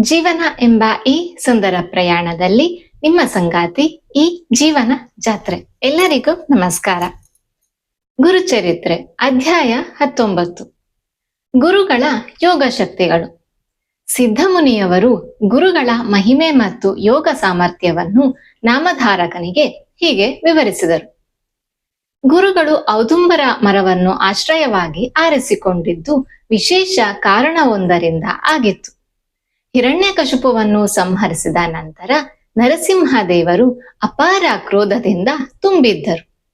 ಜೀವನ ಎಂಬ ಈ ಸುಂದರ ಪ್ರಯಾಣದಲ್ಲಿ ನಿಮ್ಮ ಸಂಗಾತಿ ಈ ಜೀವನ ಜಾತ್ರೆ. ಎಲ್ಲರಿಗೂ ನಮಸ್ಕಾರ. ಗುರುಚರಿತ್ರೆ ಅಧ್ಯಾಯ ಹತ್ತೊಂಬತ್ತು. ಗುರುಗಳ ಯೋಗ ಶಕ್ತಿಗಳು. ಸಿದ್ಧಮುನಿಯವರು ಗುರುಗಳ ಮಹಿಮೆ ಮತ್ತು ಯೋಗ ಸಾಮರ್ಥ್ಯವನ್ನು ನಾಮಧಾರಕನಿಗೆ ಹೀಗೆ ವಿವರಿಸಿದರು. ಗುರುಗಳು ಔದುಂಬರ ಮರವನ್ನು ಆಶ್ರಯವಾಗಿ ಆರಿಸಿಕೊಂಡಿದ್ದು ವಿಶೇಷ ಕಾರಣವೊಂದರಿಂದ ಆಗಿತ್ತು. ಹಿರಣ್ಯಕಶುಪುವನ್ನು ಸಂಹರಿಸಿದ ನಂತರ ನರಸಿಂಹದೇವರು ಅಪಾರ ಕ್ರೋಧದಿಂದ ತುಂಬಿದ್ದರು.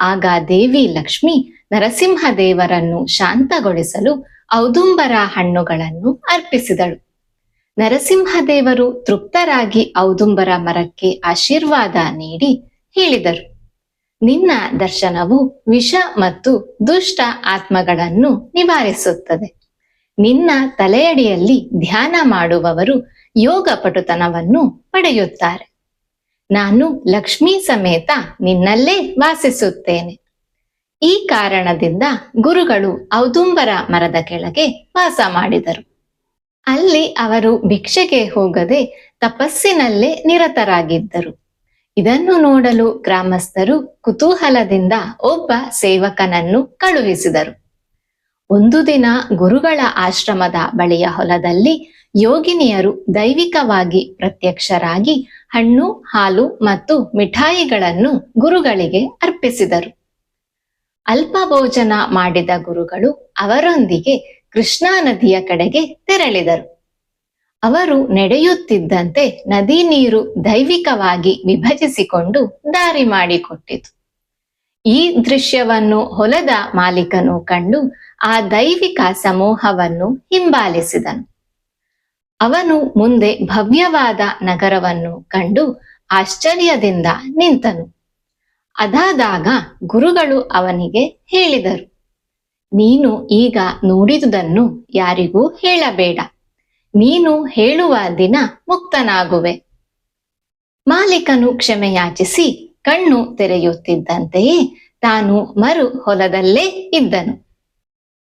ಆಗ ದೇವಿ ಲಕ್ಷ್ಮಿ ನರಸಿಂಹದೇವರನ್ನು ಶಾಂತಗೊಳಿಸಲು ಔದುಂಬರ ಹಣ್ಣುಗಳನ್ನು ಅರ್ಪಿಸಿದಳು. ನರಸಿಂಹದೇವರು ತೃಪ್ತರಾಗಿ ಔದುಂಬರ ಮರಕ್ಕೆ ಆಶೀರ್ವಾದ ನೀಡಿ ಹೇಳಿದರು. ನಿನ್ನ ದರ್ಶನವು ವಿಷ ಮತ್ತು ದುಷ್ಟ ಆತ್ಮಗಳನ್ನು ನಿವಾರಿಸುತ್ತದೆ. ನಿನ್ನ ತಲೆಯಡಿಯಲ್ಲಿ ಧ್ಯಾನ ಮಾಡುವವರು ಯೋಗ ಪಟುತನವನ್ನು ಪಡೆಯುತ್ತಾರೆ. ನಾನು ಲಕ್ಷ್ಮೀ ಸಮೇತ ನಿನ್ನಲ್ಲೇ ವಾಸಿಸುತ್ತೇನೆ. ಈ ಕಾರಣದಿಂದ ಗುರುಗಳು ಔದುಂಬರ ಮರದ ಕೆಳಗೆ ವಾಸ ಮಾಡಿದರು. ಅಲ್ಲಿ ಅವರು ಭಿಕ್ಷೆಗೆ ಹೋಗದೆ ತಪಸ್ಸಿನಲ್ಲೇ ನಿರತರಾಗಿದ್ದರು. ಇದನ್ನು ನೋಡಲು ಗ್ರಾಮಸ್ಥರು ಕುತೂಹಲದಿಂದ ಒಬ್ಬ ಸೇವಕನನ್ನು ಕಳುಹಿಸಿದರು. ಒಂದು ದಿನ ಗುರುಗಳ ಆಶ್ರಮದ ಬಳಿಯ ಹೊಲದಲ್ಲಿ ಯೋಗಿನಿಯರು ದೈವಿಕವಾಗಿ ಪ್ರತ್ಯಕ್ಷರಾಗಿ ಹಣ್ಣು, ಹಾಲು ಮತ್ತು ಮಿಠಾಯಿಗಳನ್ನು ಗುರುಗಳಿಗೆ ಅರ್ಪಿಸಿದರು. ಅಲ್ಪ ಭೋಜನ ಮಾಡಿದ ಗುರುಗಳು ಅವರೊಂದಿಗೆ ಕೃಷ್ಣಾ ನದಿಯ ಕಡೆಗೆ ತೆರಳಿದರು. ಅವರು ನಡೆಯುತ್ತಿದ್ದಂತೆ ನದಿ ನೀರು ದೈವಿಕವಾಗಿ ವಿಭಜಿಸಿಕೊಂಡು ದಾರಿ ಮಾಡಿಕೊಟ್ಟಿತು. ಈ ದೃಶ್ಯವನ್ನು ಹೊಲದ ಮಾಲೀಕನು ಕಂಡು ಆ ದೈವಿಕ ಸಮೂಹವನ್ನು ಹಿಂಬಾಲಿಸಿದನು. ಅವನು ಮುಂದೆ ಭವ್ಯವಾದ ನಗರವನ್ನು ಕಂಡು ಆಶ್ಚರ್ಯದಿಂದ ನಿಂತನು. ಅದಾದಾಗ ಗುರುಗಳು ಅವನಿಗೆ ಹೇಳಿದರು, ನೀನು ಈಗ ನೋಡಿದುದನ್ನು ಯಾರಿಗೂ ಹೇಳಬೇಡ. ನೀನು ಹೇಳುವ ದಿನ ಮುಕ್ತನಾಗುವೆ. ಮಾಲೀಕನು ಕ್ಷಮೆಯಾಚಿಸಿ ಕಣ್ಣು ತೆರೆಯುತ್ತಿದ್ದಂತೆಯೇ ತಾನು ಮರು ಹೊಲದಲ್ಲೇ ಇದ್ದನು.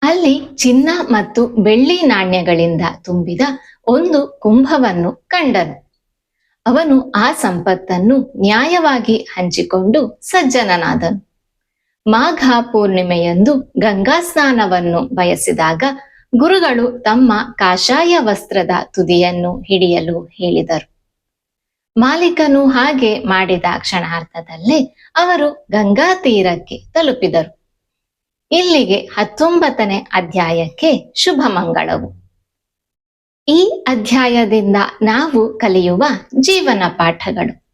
ಅಲ್ಲಿ ಚಿನ್ನ ಮತ್ತು ಬೆಳ್ಳಿ ನಾಣ್ಯಗಳಿಂದ ತುಂಬಿದ ಒಂದು ಕುಂಭವನ್ನು ಕಂಡನು. ಅವನು ಆ ಸಂಪತ್ತನ್ನು ನ್ಯಾಯವಾಗಿ ಹಂಚಿಕೊಂಡು ಸಜ್ಜನನಾದನು. ಮಾಘ ಪೂರ್ಣಿಮೆಯಂದು ಗಂಗಾ ಸ್ನಾನವನ್ನು ಬಯಸಿದಾಗ ಗುರುಗಳು ತಮ್ಮ ಕಾಷಾಯ ವಸ್ತ್ರದ ತುದಿಯನ್ನು ಹಿಡಿಯಲು ಹೇಳಿದರು. ಮಾಲೀಕನು ಹಾಗೆ ಮಾಡಿದ ಕ್ಷಣಾರ್ಥದಲ್ಲೇ ಅವರು ಗಂಗಾ ತೀರಕ್ಕೆ ತಲುಪಿದರು. ಇಲ್ಲಿಗೆ ಹತ್ತೊಂಬತ್ತನೇ ಅಧ್ಯಾಯಕ್ಕೆ ಶುಭ ಮಂಗಳವು. ಈ ಅಧ್ಯಾಯದಿಂದ ನಾವು ಕಲಿಯುವ ಜೀವನ ಪಾಠಗಳು.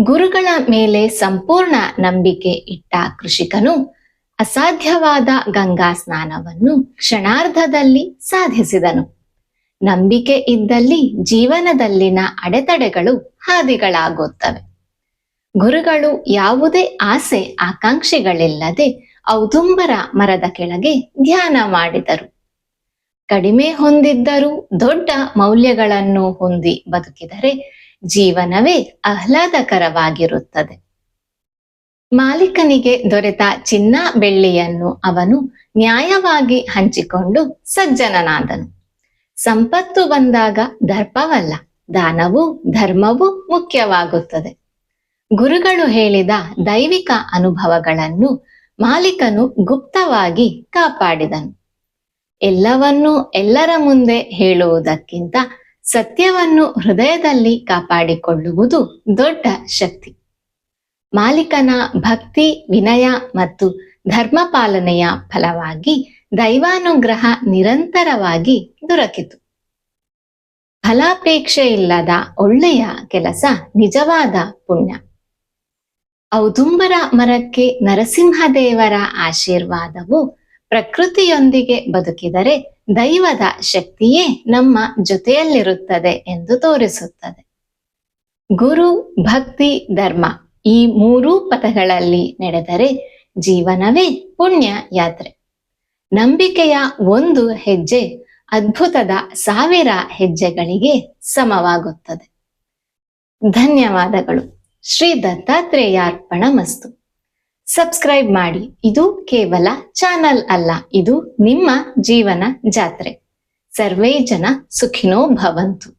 ಗುರುಗಳ ಮೇಲೆ ಸಂಪೂರ್ಣ ನಂಬಿಕೆ ಇಟ್ಟ ಕೃಷಿಕನು ಅಸಾಧ್ಯವಾದ ಗಂಗಾ ಸ್ನಾನವನ್ನು ಕ್ಷಣಾರ್ಧದಲ್ಲಿ ಸಾಧಿಸಿದನು. ನಂಬಿಕೆ ಇದ್ದಲ್ಲಿ ಜೀವನದಲ್ಲಿನ ಅಡೆತಡೆಗಳು ಹಾದಿಗಳಾಗುತ್ತವೆ. ಗುರುಗಳು ಯಾವುದೇ ಆಸೆ, ಆಕಾಂಕ್ಷೆಗಳಿಲ್ಲದೆ ಔದುಂಬರ ಮರದ ಕೆಳಗೆ ಧ್ಯಾನ ಮಾಡಿದರು. ಕಡಿಮೆ ಹೊಂದಿದ್ದರೂ ದೊಡ್ಡ ಮೌಲ್ಯಗಳನ್ನು ಹೊಂದಿ ಬದುಕಿದರೆ ಜೀವನವೇ ಆಹ್ಲಾದಕರವಾಗಿರುತ್ತದೆ. ಮಾಲೀಕನಿಗೆ ದೊರೆತ ಚಿನ್ನ ಬೆಳ್ಳಿಯನ್ನು ಅವನು ನ್ಯಾಯವಾಗಿ ಹಂಚಿಕೊಂಡು ಸಜ್ಜನನಾದನು. ಸಂಪತ್ತು ಬಂದಾಗ ದರ್ಪವಲ್ಲ, ದಾನವು ಧರ್ಮವೂ ಮುಖ್ಯವಾಗುತ್ತದೆ. ಗುರುಗಳು ಹೇಳಿದ ದೈವಿಕ ಅನುಭವಗಳನ್ನು ಮಾಲೀಕನು ಗುಪ್ತವಾಗಿ ಕಾಪಾಡಿದನು. ಎಲ್ಲವನ್ನೂ ಎಲ್ಲರ ಮುಂದೆ ಹೇಳುವುದಕ್ಕಿಂತ ಸತ್ಯವನ್ನು ಹೃದಯದಲ್ಲಿ ಕಾಪಾಡಿಕೊಳ್ಳುವುದು ದೊಡ್ಡ ಶಕ್ತಿ. ಮಾಲೀಕನ ಭಕ್ತಿ, ವಿನಯ ಮತ್ತು ಧರ್ಮ ಪಾಲನೆಯ ಫಲವಾಗಿ ದೈವಾನುಗ್ರಹ ನಿರಂತರವಾಗಿ ದೊರಕಿತು. ಫಲಾಪೇಕ್ಷೆ ಇಲ್ಲದ ಒಳ್ಳೆಯ ಕೆಲಸ ನಿಜವಾದ ಪುಣ್ಯ. ಔದುಂಬರ ಮರಕ್ಕೆ ನರಸಿಂಹದೇವರ ಆಶೀರ್ವಾದವು ಪ್ರಕೃತಿಯೊಂದಿಗೆ ಬದುಕಿದರೆ ದೈವದ ಶಕ್ತಿಯೇ ನಮ್ಮ ಜೊತೆಯಲ್ಲಿರುತ್ತದೆ ಎಂದು ತೋರಿಸುತ್ತದೆ. ಗುರು ಭಕ್ತಿ ಧರ್ಮ ಈ ಮೂರೂ ಪಥಗಳಲ್ಲಿ ನಡೆದರೆ ಜೀವನವೇ ಪುಣ್ಯ ಯಾತ್ರೆ. ನಂಬಿಕೆಯ ಒಂದು ಹೆಜ್ಜೆ ಅದ್ಭುತದ ಸಾವಿರ ಹೆಜ್ಜೆಗಳಿಗೆ ಸಮವಾಗುತ್ತದೆ. ಧನ್ಯವಾದಗಳು. ಶ್ರೀ ದತ್ತಾತ್ರೇಯಾರ್ಪಣ ಮಸ್ತು ಸಬ್ಸ್ಕ್ರೈಬ್ ಮಾಡಿ. ಇದು ಕೇವಲ ಚಾನಲ್ ಅಲ್ಲ, ಇದು ನಿಮ್ಮ ಜೀವನ ಜಾತ್ರೆ. ಸರ್ವೇ ಜನ ಸುಖಿನೋ ಭವಂತು.